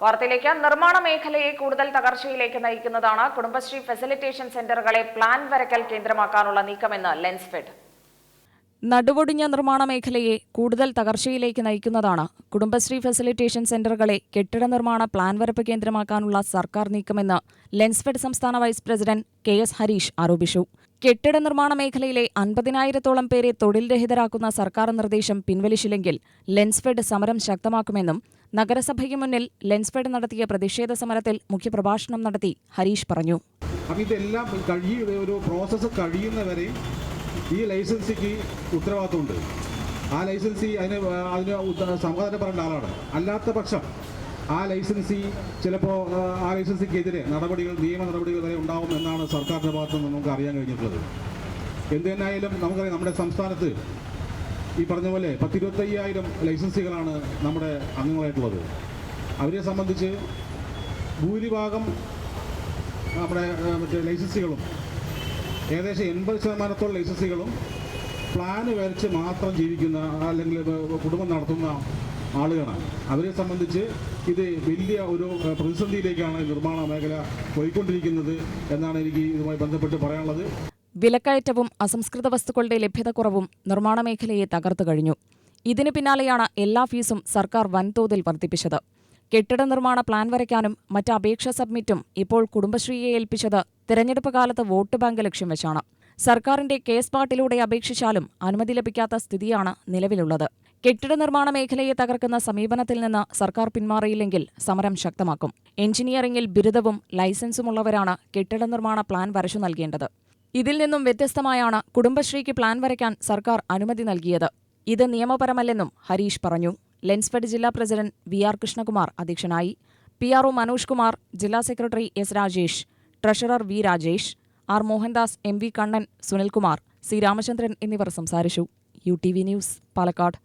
വാർത്തയിലേക്ക് നിർമ്മാണ മേഖലയെ കൂടുതൽ തകർച്ചയിലേക്ക് നയിക്കുന്നതാണ് കുടുംബശ്രീ ഫെസിലിറ്റേഷൻ സെന്ററുകളെ പ്ലാൻ വരക്കൽ കേന്ദ്രമാക്കാനുള്ള നീക്കമെന്ന് ലെൻസ്ഫെഡ് നടുവൊടിഞ്ഞ നിർമ്മാണ മേഖലയെ കൂടുതൽ തകർച്ചയിലേക്ക് നയിക്കുന്നതാണ് കുടുംബശ്രീ ഫെസിലിറ്റേഷൻ സെന്ററുകളെ കെട്ടിട നിർമ്മാണ പ്ലാൻ വരപ്പ് കേന്ദ്രമാക്കാനുള്ള സർക്കാർ നീക്കമെന്ന് ലെൻസ്ഫെഡ് സംസ്ഥാന vice president K S Harish ആരോപിച്ചു. കെട്ടിട നിർമ്മാണ മേഖലയിലെ അൻപതിനായിരത്തോളം പേരെ തൊഴിൽ രഹിതരാക്കുന്ന സർക്കാർ നിർദ്ദേശം പിൻവലിച്ചില്ലെങ്കിൽ ലെൻസ്ഫെഡ് സമരം ശക്തമാക്കുമെന്നും നഗരസഭയ്ക്ക് മുന്നിൽ ലെൻസ്ഫെഡ് നടത്തിയ പ്രതിഷേധ സമരത്തിൽ മുഖ്യപ്രഭാഷണം നടത്തി ഹരീഷ് പറഞ്ഞു. ഇതെല്ലാം ഒരു ഈ ലൈസൻസിക്ക് ഉത്തരവാദിത്തമുണ്ട് ആ ലൈസൻസി അതിന് അതിന് ഉത്ത- സമാധാനം പറയേണ്ട ആളാണ്. അല്ലാത്ത പക്ഷം ആ ലൈസൻസി ചിലപ്പോൾ ആ ലൈസൻസിക്കെതിരെ നടപടികൾ നിയമ നടപടികൾ വരെ ഉണ്ടാവും എന്നാണ് സർക്കാരിന്റെ ഭാഗത്തു നിന്ന് നമുക്ക് അറിയാൻ കഴിഞ്ഞിട്ടുള്ളത്. എന്ത് തന്നെയായാലും നമുക്കറിയാം നമ്മുടെ സംസ്ഥാനത്ത് ഈ പറഞ്ഞ പോലെ പത്തിരുപത്തയ്യായിരം ലൈസൻസികളാണ് നമ്മുടെ അംഗങ്ങളായിട്ടുള്ളത്. അവരെ സംബന്ധിച്ച് ഭൂരിഭാഗം നമ്മുടെ മറ്റേ ലൈസൻസികളും ഏകദേശം എൺപത് ശതമാനത്തോളം ലൈസൻസുകളും പ്ലാന് വരച്ച് മാത്രം ജീവിക്കുന്ന അല്ലെങ്കിൽ കുടുംബം നടത്തുന്ന ആളുകളാണ്. അവരെ സംബന്ധിച്ച് ഇത് വലിയ ഒരു പ്രതിസന്ധിയിലേക്കാണ് നിർമ്മാണ മേഖല പോയിക്കൊണ്ടിരിക്കുന്നത് എന്നാണ് എനിക്ക് ഇതുമായി ബന്ധപ്പെട്ട് പറയാനുള്ളത്. വിലക്കയറ്റവും അസംസ്കൃത വസ്തുക്കളുടെ ലഭ്യതക്കുറവും നിർമ്മാണ മേഖലയെ തകർത്തു കഴിഞ്ഞു. ഇതിന് പിന്നാലെയാണ് എല്ലാ ഫീസും സർക്കാർ വൻതോതിൽ വർദ്ധിപ്പിച്ചത്. കെട്ടിട നിർമ്മാണ പ്ലാൻ വരയ്ക്കാനും മറ്റ് അപേക്ഷ സബ്മിറ്റും ഇപ്പോൾ കുടുംബശ്രീയെ ഏൽപ്പിച്ചത് തെരഞ്ഞെടുപ്പ് കാലത്ത് വോട്ട് ബാങ്ക് ലക്ഷ്യം വെച്ചാണ്. സർക്കാരിന്റെ കേസ് പാട്ടിലൂടെ അപേക്ഷിച്ചാലും അനുമതി ലഭിക്കാത്ത സ്ഥിതിയാണ് നിലവിലുള്ളത്. കെട്ടിട നിർമ്മാണ മേഖലയെ തകർക്കുന്ന സമീപനത്തിൽ നിന്ന് സർക്കാർ പിന്മാറിയില്ലെങ്കിൽ സമരം ശക്തമാക്കും. എഞ്ചിനീയറിംഗിൽ ബിരുദവും ലൈസൻസുമുള്ളവരാണ് കെട്ടിട നിർമ്മാണ പ്ലാൻ വരച്ചു നൽകേണ്ടത്. ഇതിൽ നിന്നും വ്യത്യസ്തമായാണ് കുടുംബശ്രീക്ക് പ്ലാൻ വരയ്ക്കാൻ സർക്കാർ അനുമതി നൽകിയത്. ഇത് നിയമപരമല്ലെന്നും ഹരീഷ് പറഞ്ഞു. ലെൻസ്ഫെഡ് ജില്ലാ പ്രസിഡന്റ് വി ആർ കൃഷ്ണകുമാർ അധ്യക്ഷനായി. P R O Manoj Kumar ജില്ലാ secretary S Rajesh treasurer V Rajesh R Mohandas M V Kannan Sunilkumar C Ramachandran എന്നിവർ സംസാരിച്ചു. U T V news Palakkad.